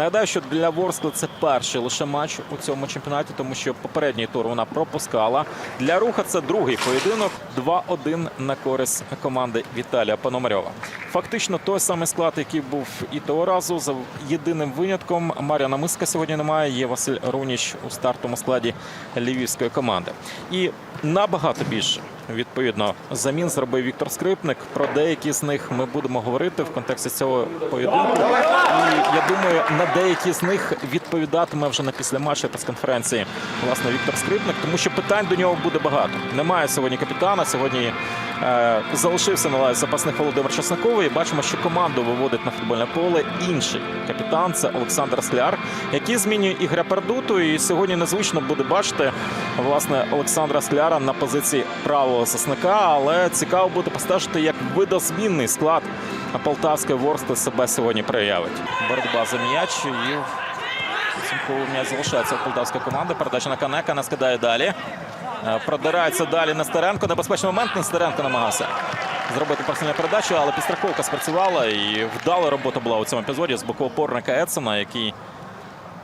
Нагадаю, що для Ворскли це перший лише матч у цьому чемпіонаті, тому що попередній тур вона пропускала. Для руха це другий поєдинок 2-1 на користь команди Віталія Пономарьова. Фактично той самий склад, який був і того разу, за єдиним винятком. Мар'яна Миска сьогодні немає. Є Василь Руніч у стартовому складі львівської команди. І набагато більше відповідно замін зробив Віктор Скрипник. Про деякі з них ми будемо говорити в контексті цього поєдинку. І я думаю, на деякі з них відповідатиме вже на після післяматчі прес-конференції власне Віктор Скрипник, тому що питань до нього буде багато. Немає сьогодні капітана. Сьогодні залишився на лаві запасних Володимир Чесноковий. І бачимо, що команду виводить на футбольне поле інший капітан. Це Олександр Скляр, який змінює Ігоря Пердуту. І сьогодні незвично буде бачити власне Олександра Скляра на позиції правого засника. Але цікаво буде постежити, як видозмінний склад Полтавської Ворскли себе сьогодні проявить. Боротьба за м'яч і м'яч залишається у полтавської команди. Передача на Канека не скидає далі. Е, Продирається далі Нестеренко. Небезпечний момент Нестеренко намагався зробити персональну передачу, але підстраховка спрацювала і вдала робота була у цьому епізоді з боку опорника Едсона, який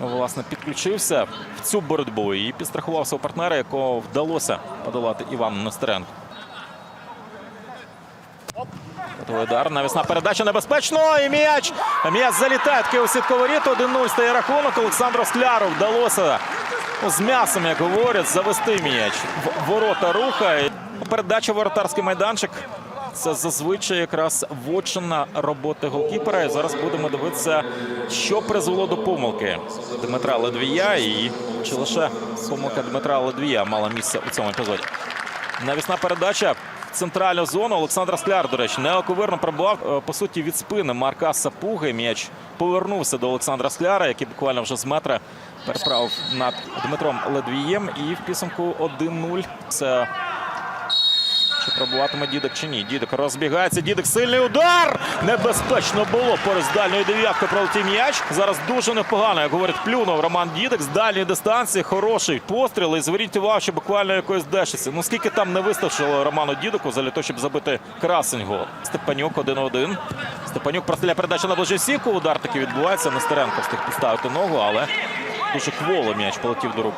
ну, власне підключився в цю боротьбу і підстрахував свого партнера, якого вдалося подолати Івану Нестеренко. Удар. Навісна передача небезпечно. І м'яч. М'яч залітає. Такий у сітку воріт. 1-0 стає рахунок. Олександру Скляру вдалося з м'ясом, як говорять, завести м'яч ворота руха. І Передача воротарський майданчик. Це зазвичай якраз вотчина роботи голкіпера. І зараз будемо дивитися, що призвело до помилки Дмитра Ледвія. І чи лише помилка Дмитра Ледвія мала місце у цьому епізоді. Навісна передача в центральну зону. Олександр Скляр, до речі, неоковирно пробував е, по суті від спини Марка Сапуги. М'яч повернувся до Олександра Скляра, який буквально вже з метра переправив над Дмитром Ледвієм. І в підсумку 1-0. Це чи пробуватиме Дідик чи ні? Дідик розбігається. Дідик сильний удар. Небезпечно було поруч з дальньою дев'яткою пролетів м'яч. Зараз дуже непогано, як говорить, плюнув Роман Дідик з дальньої дистанції. Хороший постріл. І зверніть увагу, що буквально якоїсь дешиці. Ну скільки там не вистачило Роману Дідику для того, щоб забити красень гол. Степанюк 1-1. Степанюк простріляє передачу на ближню сітку. Удар таки відбувається. Нестеренко встиг підставити ногу, але дуже кволо м'яч полетів до рук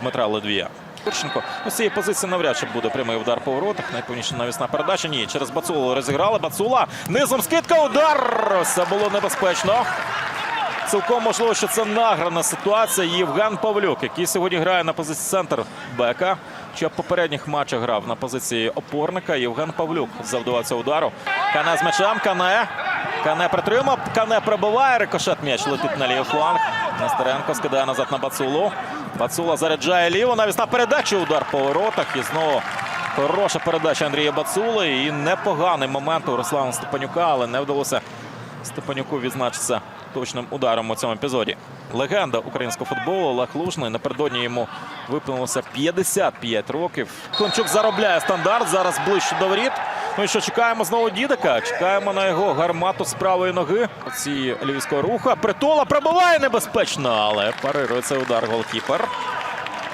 Дмитра Ледвія. Турченко. Ну, з цієї позиції навряд чи буде прямий удар по воротах. Найповніша навісна передача. Ні, через Бацулу розіграли. Бацула низом скидка. Удар! Це було небезпечно. Цілком можливо, що це награна ситуація. Євген Павлюк, який сьогодні грає на позиції центр Бека. Чи в попередніх матчах грав на позиції опорника. Євген Павлюк завдавав цього удару. Кане з м'ячем. Кане. Кане притримав. Кане пробиває. Рикошет м'яч летить на лівий фланг. Нестеренко скидає назад на Бацулу. Бацула заряджає ліво. Навісна передача. Удар по воротах. І знову хороша передача Андрія Бацули. І непоганий момент у Руслана Степанюка, але не вдалося Степанюку відзначитися точним ударом у цьому епізоді. Легенда українського футболу Олег Лужний. Напередодні йому виповнилося 55 років. Климчук заробляє стандарт. Зараз ближче до воріт. Ну і що чекаємо знову Дідика. Чекаємо на його гармату з правої ноги. Ці львівського руха. Притула пробиває небезпечно, але парирує цей удар голкіпер.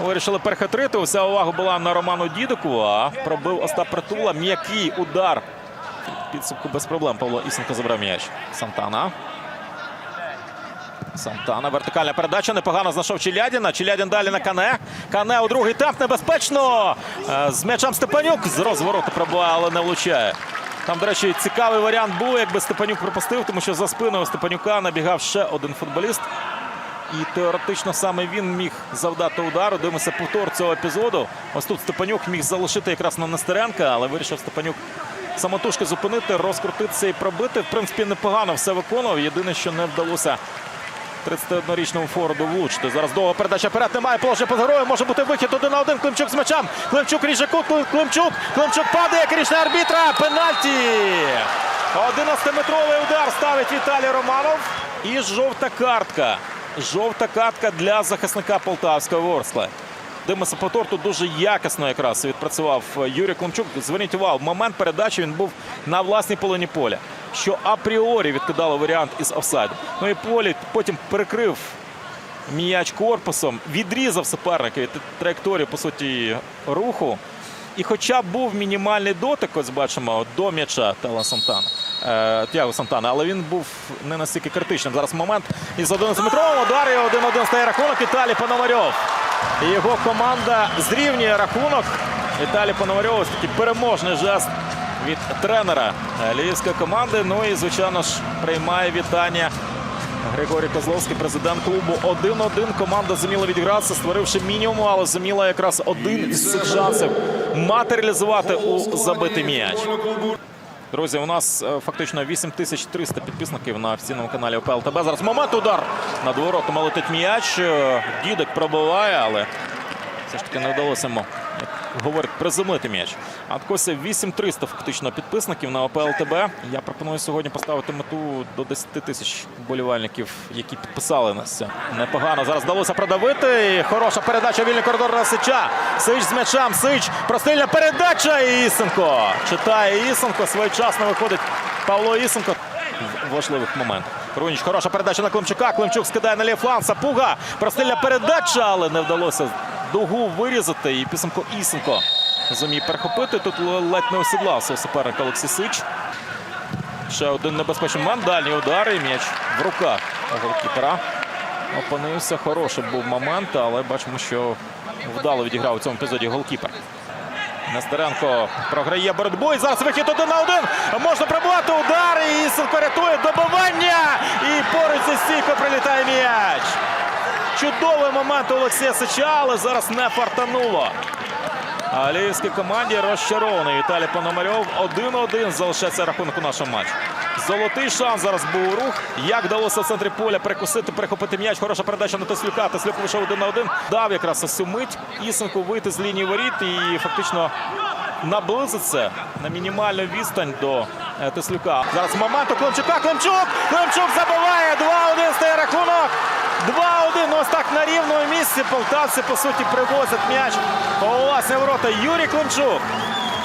Вирішили перехитрити. Вся увага була на Роману Дідику. А пробив Остап Притула. М'який удар. Підсумку без проблем Павло Ісенко забрав м'яч. Сантана. Сантана. Вертикальна передача. Непогано знайшов Челядіна. Челядін далі на Кане. Кане у другий темп. Небезпечно. Е, З м'ячем Степанюк. З розвороту пробуває, але не влучає. Там, до речі, цікавий варіант був, якби Степанюк пропустив, тому що за спиною Степанюка набігав ще один футболіст. І теоретично саме він міг завдати удару. Дивимося повтор цього епізоду. Ось тут Степанюк міг залишити якраз на Нестеренка, але вирішив Степанюк самотужки зупинити, розкрутитися і пробити. В принципі, непогано все виконував. Єдине, що не вдалося 31-річному Форду влучити. Зараз довга передача вперед. Немає положення під героєм. Може бути вихід один на один. Климчук з м'ячем. Климчук ріже кут. Климчук. Климчук падає. Як рішення арбітра. Пенальті. 11-метровий удар ставить Віталій Романов. І жовта картка. Жовта картка для захисника Полтавської Ворскли. Дивимося повтор. Тут дуже якісно якраз відпрацював Юрій Климчук. Зверніть увагу, момент передачі він був на власній половині поля, що апріорі відкидало варіант із офсайду. Ну і полі потім перекрив м'яч корпусом, відрізав суперника від траєкторії, по суті, руху. І хоча був мінімальний дотик, ось бачимо, до м'яча Тела Сантана. е, Тіаго Сантана, але він був не настільки критичним. Зараз момент із 11-метровим удар і 1-1 стає рахунок. Віталій Пономарьов. Його команда зрівнює рахунок. Віталій Пономарьов ось такий переможний жест від тренера львівської команди. Ну і, звичайно ж, приймає вітання Григорій Козловський, президент клубу. 1-1 команда зуміла відігратися, створивши мінімум, але зуміла якраз один із цих шансів матеріалізувати у забитий м'яч. Друзі, у нас е, фактично 8300 підписників на офіційному каналі ОПЛ ТБ. Зараз момент удар над воротами летить м'яч. Е, Дідик пробиває, але все ж таки не вдалося йому, як говорять, приземлити м'яч. А от ось 8300 фактично підписників на ОПЛ ТБ. Я пропоную сьогодні поставити мету до 10 тисяч болівальників, які підписали нас. Непогано зараз вдалося продавити. І Хороша передача вільний коридор на Сича. Сич з м'ячем. Сич. Простильна передача. Ісенко. Читає Ісенко. Своєчасно виходить Павло Ісенко важливих моментах. Руніч, хороша передача на Климчука. Климчук скидає на лівий фланг. Сапуга. Простильна передача, але не вдалося дугу вирізати. І Пісенко Ісенко зумів перехопити. Тут ледь не осідлався у суперника Олексій Сич. Ще один небезпечний момент. Дальній удар і м'яч в руках голкіпера. Опинився. Хороший був момент, але бачимо, що вдало відіграв у цьому епізоді голкіпер. Нестеренко програє боротьбу. І зараз вихід один на один. Можна пробувати удар. І Ісенко рятує добивання. І поруч зі стійкою прилітає м'яч. Чудовий момент Олексія Сича, але зараз не фартануло. А команді розчарований Віталій Пономарьов. 1-1 залишається рахунок у нашому матчі. Золотий шанс зараз був у рух. Як вдалося в центрі поля перекусити, перехопити м'яч. Хороша передача на Теслюка. Теслюк вийшов один на один. Дав якраз цю мить Ісенку вийти з лінії воріт і фактично наблизиться на мінімальну відстань до е, Теслюка. Зараз момент у Климчука. Климчук! Климчук забиває. 2-1 стає рахунок. 2-1. Ну, Ось так на рівному місці полтавці, по суті, привозять м'яч у власні ворота. Юрій Климчук.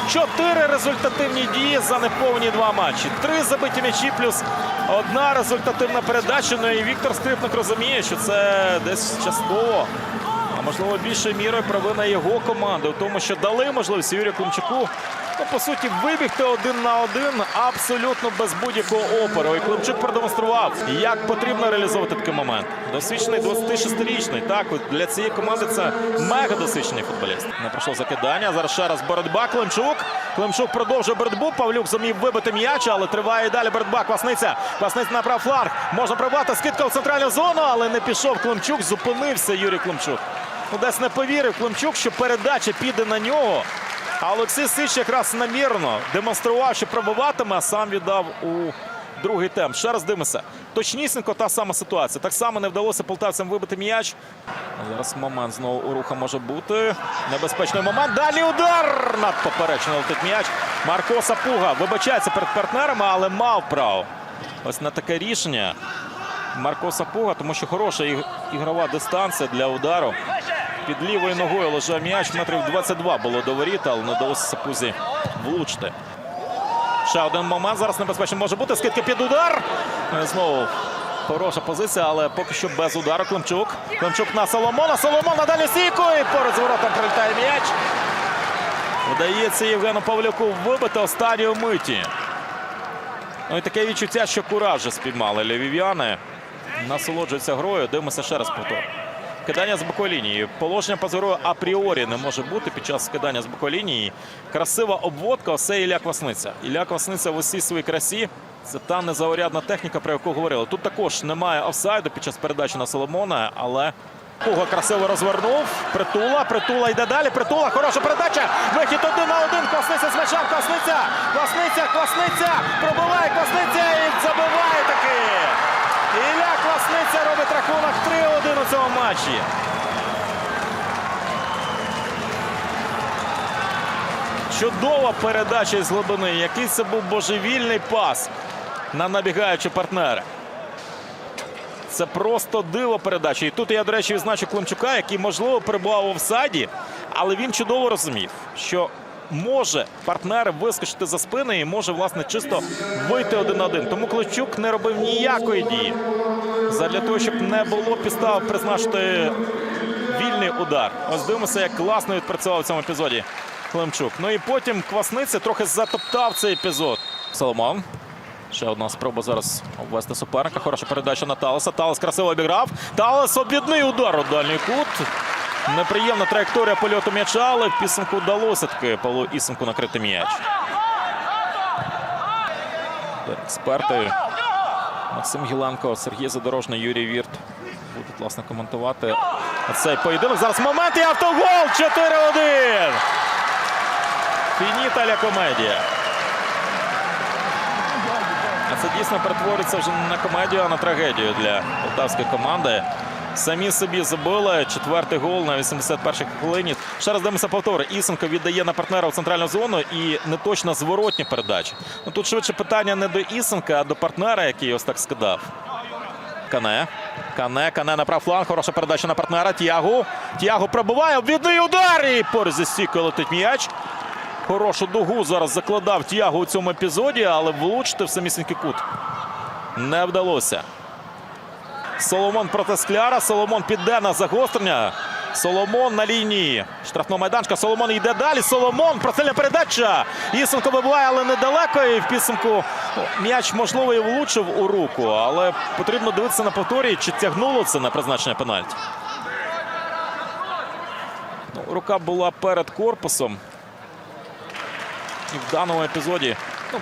Чотири результативні дії за неповні два матчі. Три забиті м'ячі плюс одна результативна передача. Ну і Віктор Скрипник розуміє, що це десь частково, а можливо більшою мірою провина його команди у тому, що дали можливість Юрію Климчуку. Ну, по суті, вибігти один на один абсолютно без будь-якого опору. І Климчук продемонстрував, як потрібно реалізовувати такий момент. Досвідчений 26-річний. Так, для цієї команди це мега досвідчений футболіст. Не пройшло закидання. Зараз ще раз боротьба. Климчук. Климчук продовжує боротьбу. Павлюк зумів вибити м'яч, але триває і далі боротьба. Квасниця. Квасниця на прав фланг. Можна пробувати скидка в центральну зону, але не пішов Климчук. Зупинився Юрій Климчук. Ну, десь не повірив Климчук, що передача піде на нього. А Олексій Сич якраз намірно демонстрував, що пробиватиме, а сам віддав у другий темп. Ще раз дивимося. Точнісінько та сама ситуація. Так само не вдалося полтавцям вибити м'яч. Зараз момент знову у руха може бути. Небезпечний момент. Далі удар! Над поперечною летить м'яч. Марко Сапуга вибачається перед партнерами, але мав право. Ось на таке рішення. Марко Сапуга, тому що хороша ігрова дистанція для удару. Під лівою ногою лежав м'яч. Метрів 22 було до воріт, але не вдалося Сапузі влучити. Ще один момент. Зараз небезпечно може бути. Скидка під удар. Е, Знову хороша позиція, але поки що без удару. Климчук. Климчук на Соломона. Соломон на далі стійку. І поруч з воротом прилітає м'яч. Вдається Євгену Павлюку вибити останньої миті. Ну і таке відчуття, що кураж спіймали львів'яни. Насолоджуються грою. Дивимося ще раз повтор. Кидання з бокової лінії. Положення позору апріорі не може бути під час кидання з бокової лінії. Красива обводка. Оце Ілля Квасниця. Ілля Квасниця в усій своїй красі. Це та незаурядна техніка, про яку говорили. Тут також немає офсайду під час передачі на Соломона, але Пуга красиво розвернув. Притула, притула йде далі. Притула, хороша передача. Вихід один на один. Квасниця з м'ячем. Квасниця. Квасниця, Квасниця. Пробиває Квасниця і забиває таки. Ілля Квасниця робить рахунок 3-1 у цьому матчі. Чудова передача із глибини. Який це був божевільний пас на набігаючі партнери. Це просто диво передачі. І тут я, до речі, відзначу Климчука, який, можливо, перебував у офсайді, але він чудово розумів, що може партнер вискочити за спини і може, власне, чисто вийти один на один. Тому Климчук не робив ніякої дії. Задля того, щоб не було підстав призначити вільний удар. Ось дивимося, як класно відпрацював в цьому епізоді Климчук. Ну і потім Квасниця трохи затоптав цей епізод. Соломон. Ще одна спроба зараз обвести суперника. Хороша передача на Талеса. Талес красиво обіграв. Талес обідний удар у дальній кут. Неприємна траєкторія польоту м'яча, але в підсумку вдалося таки Павлу Ісенку накрити м'яч. Експерти Максим Гіленко, Сергій Задорожний, Юрій Вірт будуть власне коментувати цей поєдинок. Зараз момент і автогол 4-1. Фініта ля комедія. Це дійсно перетворюється вже не на комедію, а на трагедію для полтавської команди. Самі собі забили четвертий гол на 81-й хвилині. Ще раз дивимося повтори. Ісенко віддає на партнера в центральну зону і неточна зворотні передачі. Ну тут швидше питання не до Ісенка, а до партнера, який ось так скидав. Кане. Кане, Кане на прав фланг. Хороша передача на партнера. Тіагу. Тіагу пробиває. Обвідний удар. І поруч зі стійкою летить м'яч. Хорошу дугу зараз закладав Тіагу у цьому епізоді, але влучити в самісінький кут не вдалося. Соломон проти Скляра. Соломон піде на загострення. Соломон на лінії штрафного майданчика. Соломон йде далі. Соломон. Процельна передача. Ісенко вибиває, але недалеко. І в підсумку м'яч, можливо, і влучив у руку. Але потрібно дивитися на повторі, чи тягнуло це на призначення пенальті. Ну, рука була перед корпусом. І в даному епізоді, ну,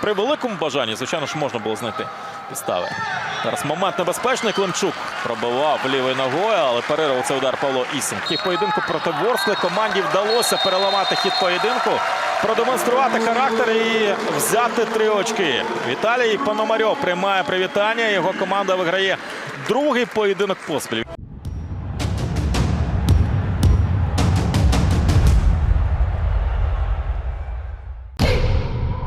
при великому бажанні, звичайно ж, можна було знайти підстави. Зараз момент небезпечний. Климчук пробивав лівою ногою, але перервав цей удар Павло Ісін. Хід поєдинку проти Ворскли команді вдалося переламати хід поєдинку, продемонструвати характер і взяти три очки. Віталій Пономарьов приймає привітання. Його команда виграє другий поєдинок поспіль.